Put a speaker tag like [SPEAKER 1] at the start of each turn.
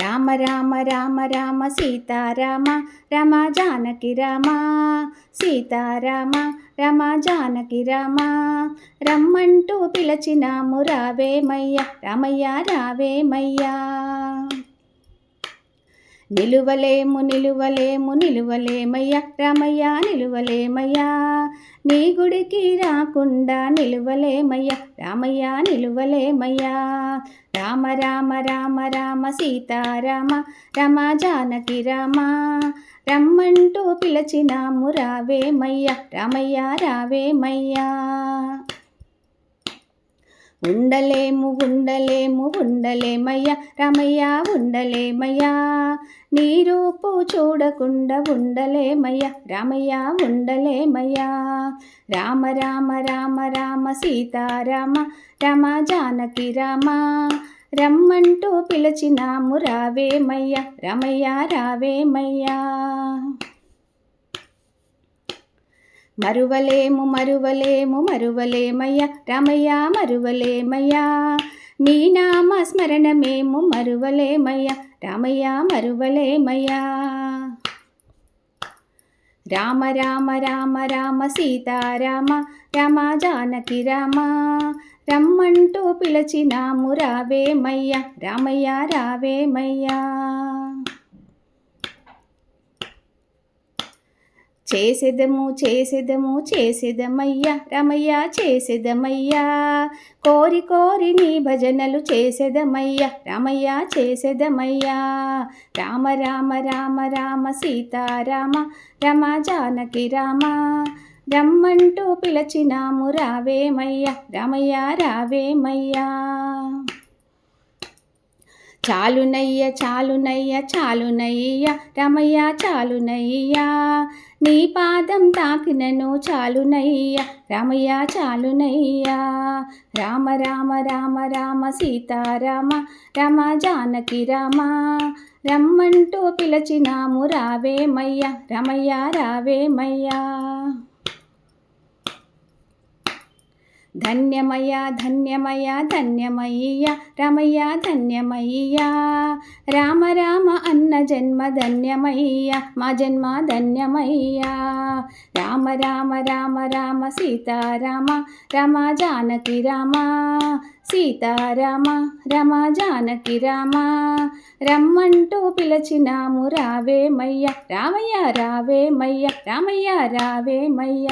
[SPEAKER 1] రామ రామ రామ రామ సీతారామ రమ జానకి రామ. సీతారామ రమ జానకి రామ. రమ్మంటూ పిలచినాము రావేమయ్య రామయ్య రావేమయ్యా. నిలువలేము నిలువలేము నిలువలేమయ్యా రామయ్యా నిలువలేమయ్యా. నీ గుడికి రాకుండా నిలువలేమయ్యా రామయ్యా నిలువలేమయ్యా. రామ రామ రామ రామ సీతారామ రమ జానకి రామ. రమ్మంటూ పిలచినాము రావేమయ్యా రామయ్యా రావేమయ్యా. ఉండలేము ఉండలేము ఉండలేమయ్యా రమయ్య ఉండలేమయ్యా. నీ రూపు చూడకుండా ఉండలేమయ్యా రామయ్యా ఉండలేమయ్యా. రామ రామ రామ రామ సీతారామ రమ జానకి రామ. రమ్మంటూ పిలిచినాము రావేమయ్యా రమయ్య రావేమయ్యా. మరువలేము మరువలేము మరువలేమయ్యా. రామయ్య మరువలేమయ్యా. నీ నామ స్మరణమేము మరువలేమయ్యా. రామయ్య మరువలేమయ్యా. రామ రామ రామ రామ సీతారామ రామ జానకి రామ. రమ్మంటూ పిలచినాము రావేమయ్య. రామయ్య రావేమయ్యా. చేసేదము చేసేదము చేసేదమయ్యా రమయ్య చేసేదమయ్యా. కోరి కోరి నీ భజనలు చేసేదమయ్యా రమయ్య చేసేదమయ్యా. రామ రామ రామ రామ సీతారామ రమ జానకి రామ. రమ్మంటూ పిలచినాము రావేమయ్యా రమయ్య రావేమయ్యా. చాలునయ్య చాలునయ్య చాలునయ్య రమయ్య చాలునయ్య. నీ పాదం తాకినను చాలునయ్య రామయ్య చాలునయ్య. రామ రామ రామ రామ సీతారామ రమ జానకి రామ. రమ్మంటూ పిలచినాము రావేమయ్య రమయ్య రావేమయ్యా. ధన్యమయ ధన్యమయ ధన్యమయ్య రమయ్య ధన్యమయ్య. రామ రామ అన్న జన్మ ధన్యమయ్య మా జన్మ ధన్యమయ్య. రామ రామ రామ రామ సీతారామ రమ జానకి రామ. సీతారామ రమ జానకి రామ. రమ్మంటూ పిలచినాము రావేమయ్య. రామయ్య రావేమయ్య. రామయ్య రావేమయ్య.